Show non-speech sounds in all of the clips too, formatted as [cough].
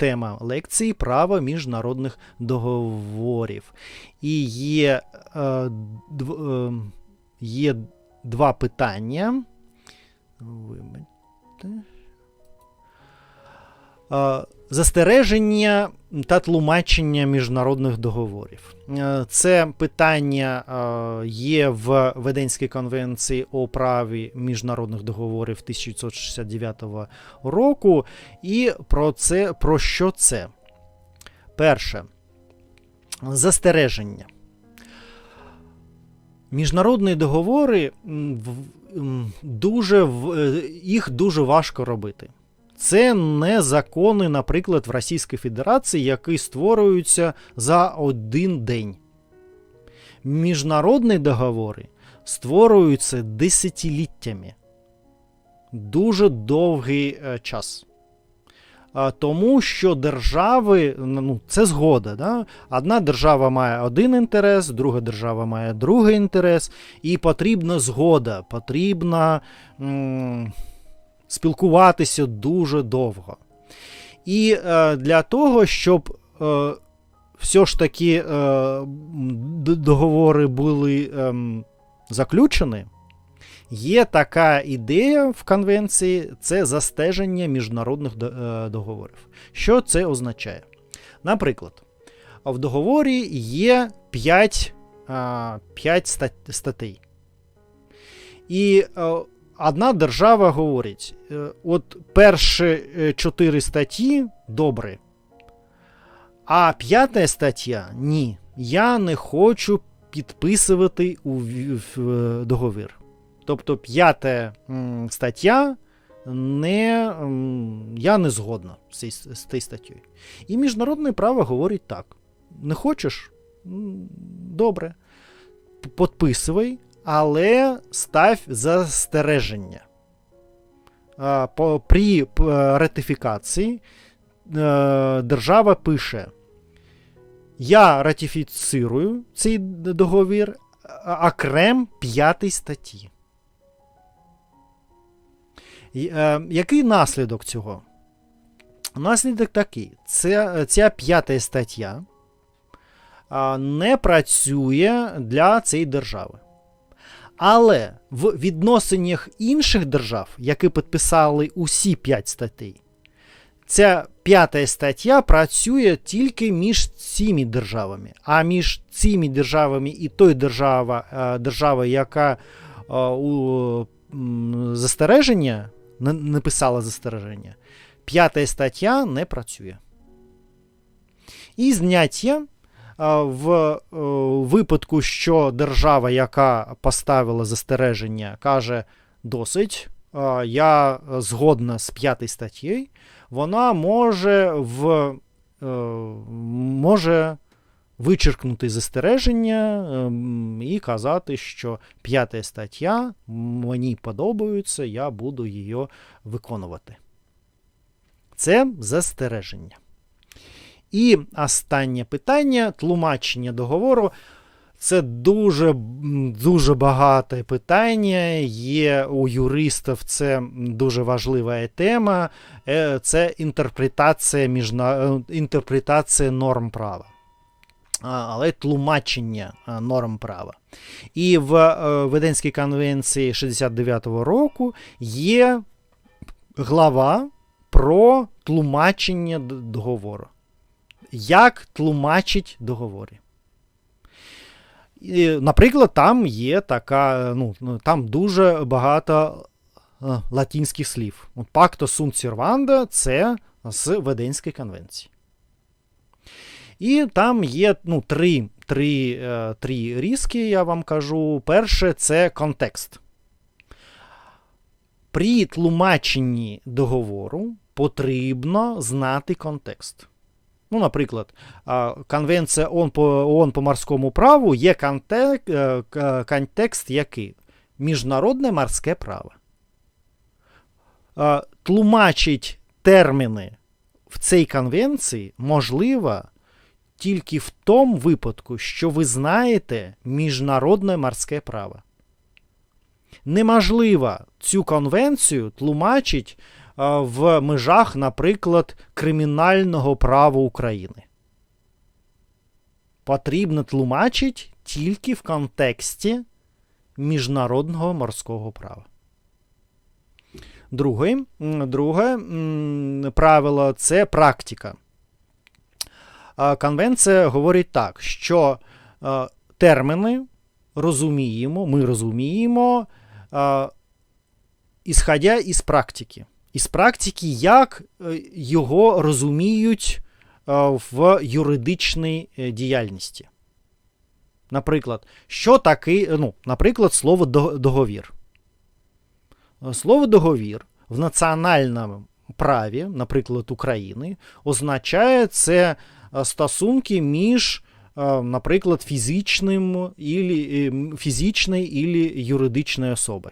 тема лекції право міжнародних договорів. І є, е, дв, е, є два питання. Вибачте. Е, Застереження та тлумачення міжнародних договорів. Е, Це питання е, є в Веденській конвенції о праві міжнародних договорів 1969 року. І про це про що це? Перше. Застереження. Міжнародні договори дуже їх дуже важко робити. Це не закони, наприклад, в Російській Федерації, які створюються за один день. Міжнародні договори створюються десятиліттями. Дуже довгий е, час. Тому що держави, ну, це згода. Да? Одна держава має один інтерес, друга держава має другий інтерес, і потрібна згода, потрібна. М- спілкуватися дуже довго. І е, для того, щоб е, все ж таки е, договори були е, заключені, є така ідея в конвенції це застеження міжнародних е, договорів. Що це означає? Наприклад, в договорі є 5, 5 статей. І е, одна держава говорить: е, от перші е, чотири статті добре, а п'ята стаття ні. Я не хочу підписувати у е, договір. Тобто п'ята стаття не, я не згодна з цією статтєю. І міжнародне право говорить так: не хочеш? Добре. Підписуй, але став застереження. При ратифікації е, держава пише: Я ратифіцирую цей договір окрем 5 статті. Е, Який наслідок цього? Наслідок такий: це, ця п'ята стаття не працює для цієї держави. Але в відносинах інших держав, які підписали усі 5 статей, ця п'ята стаття працює тільки між цими державами. А між цими державами і той держава, е, держава, яка е, у застереження, написала застереження, п'ята стаття не працює. І зняття в е, випадку, що держава, яка поставила застереження, каже досить, я згодна з п'ятою статтєю, вона може в е, може вичеркнути застереження ем, і казати, що п'ята стаття мені подобається, я буду її виконувати. Це застереження. І останнє питання тлумачення договору. Це дуже, дуже багате питання. Є у юристів це дуже важлива тема. Е, Це інтерпретація, міжна... е, інтерпретація норм права. Але тлумачення е, норм права. І в Веденській конвенції 69-го року є глава про тлумачення договору. Як тлумачить договори. І, наприклад, там є така, ну, ну, там дуже багато е, латинських слів. От Pacto sunt – це з Веденської конвенції. І там є ну, три, три, е, три різки, я вам кажу. Перше це контекст. При тлумаченні договору потрібно знати контекст. Ну, наприклад, Конвенція ООН по, ООН по морському праву є контек, е, контекст який? Міжнародне морське право. Тлумачить терміни в цій конвенції можливо тільки в тому випадку, що ви знаєте міжнародне морське право. Неможливо цю конвенцію тлумачить в межах, наприклад, кримінального права України. Потрібно тлумачити тільки в контексті міжнародного морського права. Друге, друге правило це практика. Конвенція говорить так, що терміни розуміємо, ми розуміємо, ісходя із практики. Із практики, як е, його розуміють в юридичній е, діяльності. Наприклад, що таке, ну, наприклад, слово договір. Слово договір в національному праві, наприклад, України, означає це е, стосунки між, е, наприклад, фізичним ілі, фізичної і юридичної особи.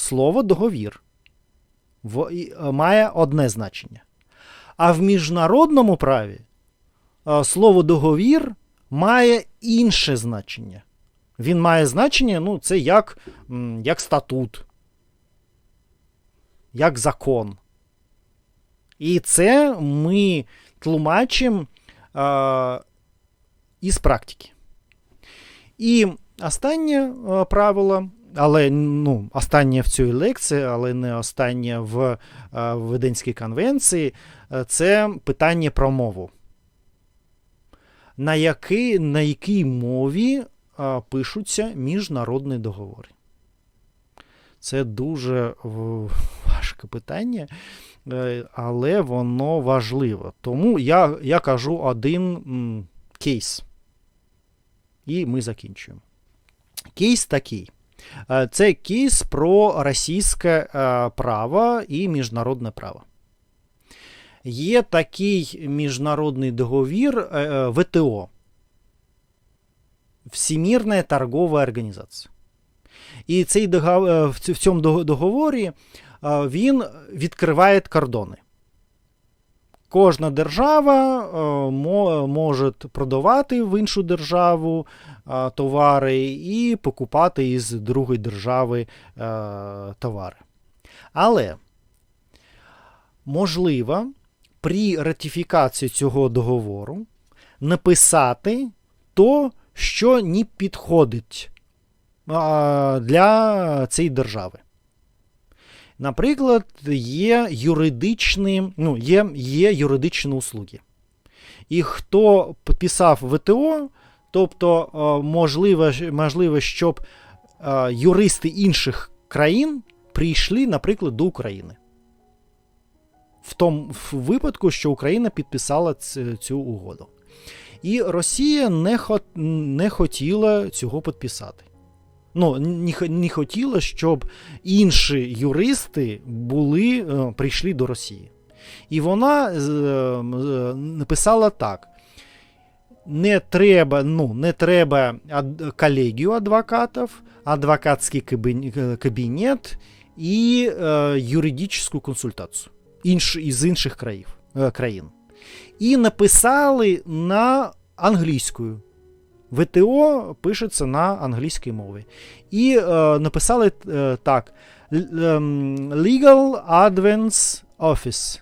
Слово договір має одне значення. А в міжнародному праві слово договір має інше значення. Він має значення, ну, це як, як статут, як закон. І це ми тлумачимо е, із практики. І останнє е, правило, але ну, останнє в цій лекції, але не останнє в, е, Веденській конвенції, е, це питання про мову на якій, на якій мові а, пишуться міжнародні договори. Це дуже важке питання, е, але воно важливо. Тому я я кажу один м, кейс. І ми закінчуємо. Кейс такий. Е, це кейс про російське е, право і міжнародне право. Є такий міжнародний договір е, ВТО. Всемірна торгова організація. І цей договор, е, в цьому договорі він відкриває кордони. Кожна держава може продавати в іншу державу товари і покупати із другої держави товари. Але можливо при ратифікації цього договору написати то, що не підходить для цієї держави. Наприклад, є юридичні ну, є, є юридичні услуги. І хто підписав ВТО, тобто можливо, можливо щоб юристи інших країн прийшли, наприклад, до України в тому випадку, що Україна підписала цю угоду. І Росія не не хотіла цього підписати. Ну, не, хотіла, щоб інші юристи були, е, прийшли до Росії. І вона е, написала так: не треба ну, не треба колегію адвокатів, адвокатський кабінет і е, юридичну консультацію інш, із інших країв, е, країн. І написали на англійською. ВТО пишеться на англійській мові. І е, написали е, так: ем, Legal Advance Office.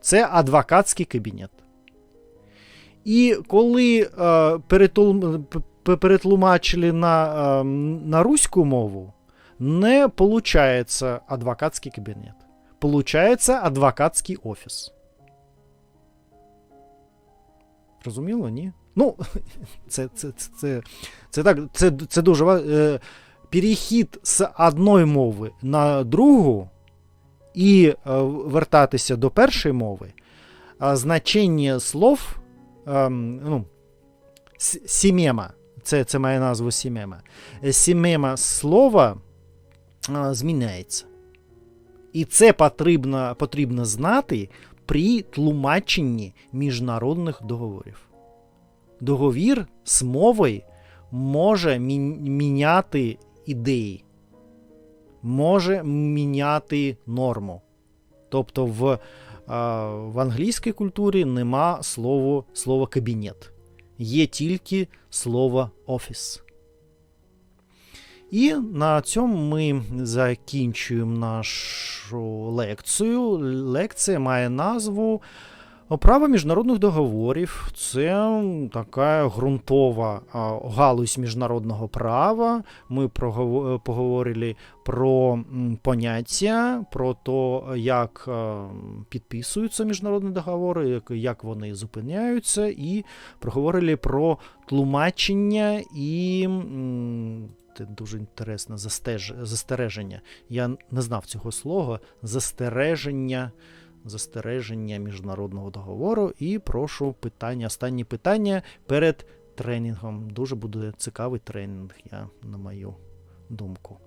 Це адвокатський кабінет. І коли е, перетлумачили на е, на руську мову, не виходить адвокатський кабінет. Получається адвокатський офіс. Розуміло, ні? Ну, [laughs] це це, це, це, це так, це, це дуже важливо. Перехід з одної мови на другу і е, вертатися до першої мови, значення слов, ем, ну, сімема, це це має назву сімема. Сімема слова зміняється. І це потрібно потрібно знати при тлумаченні міжнародних договорів. Договір з мовою може міняти ідеї, може міняти норму. Тобто в в англійській культурі нема слова, слова кабінет. Є тільки слово офіс. І на цьому ми закінчуємо нашу лекцію. Лекція має назву Право міжнародних договорів. Це така ґрунтова галузь міжнародного права. Ми поговорили про поняття, про те, як підписуються міжнародні договори, як, вони зупиняються, і проговорили про тлумачення і. дуже інтересне застереження. Я не знав цього слова. Застереження, застереження міжнародного договору. І прошу питання, останні питання перед тренінгом. Дуже буде цікавий тренінг, я на мою думку.